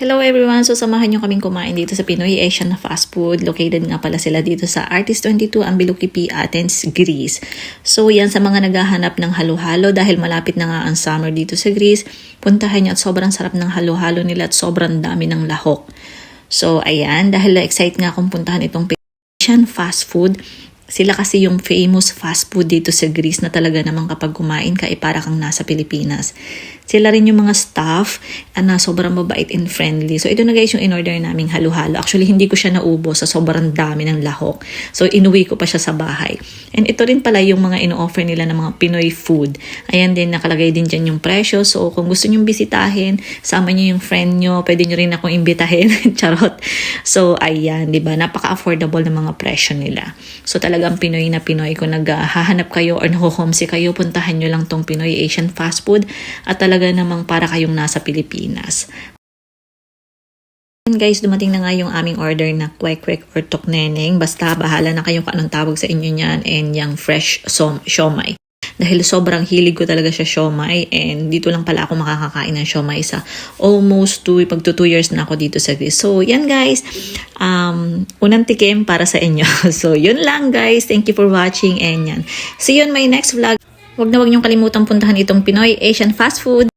Hello everyone! So samahan nyo kaming kumain dito sa Pinoy Asian Fast Food. Located nga pala sila dito sa Artist 22 Ambiluki P. Athens, Greece. So yan sa mga naghahanap ng halo-halo dahil malapit na nga ang summer dito sa Greece. Puntahan nyo at sobrang sarap ng halo-halo nila at sobrang dami ng lahok. So ayan, dahil na-excite nga akong puntahan itong Asian Fast Food. Sila kasi yung famous fast food dito sa Greece na talaga namang kapag kumain ka, eh, para kang nasa Pilipinas. Sila rin yung mga staff ah, na sobrang mabait and friendly. So ito na guys yung in-order naming halo-halo. Actually, hindi ko siya naubos sa sobrang dami ng lahok. So inuwi ko pa siya sa bahay. And ito rin pala yung mga ino-offer nila ng mga Pinoy food. Ayan din, nakalagay din dyan yung presyo. So kung gusto nyong bisitahin, sama nyo yung friend nyo, pwede nyo rin akong imbitahin. Charot. So ayan, di ba? Napaka-affordable ng mga presyo nila. So talagang Pinoy na Pinoy. Kung naghahanap kayo or nakuhomsi kayo, puntahan nyo lang tong Pinoy Asian fast food at talaga namang para kayong nasa Pilipinas. And guys, dumating na nga yung aming order na kwek kwek or tokneneng. Basta bahala na kayo kung anong tawag sa inyo niyan and yung fresh som siomay. Dahil sobrang hilig ko talaga siya siomay and dito lang pala ako makakakain ng siomay sa almost 2, pag 2 years na ako dito sa Greece. So, yan guys, um, unang tikim para sa inyo. So, yun lang guys. Thank you for watching and yan. See you on my next vlog. Huwag na huwag niyong kalimutang puntahan itong Pinoy Asian Fast Food.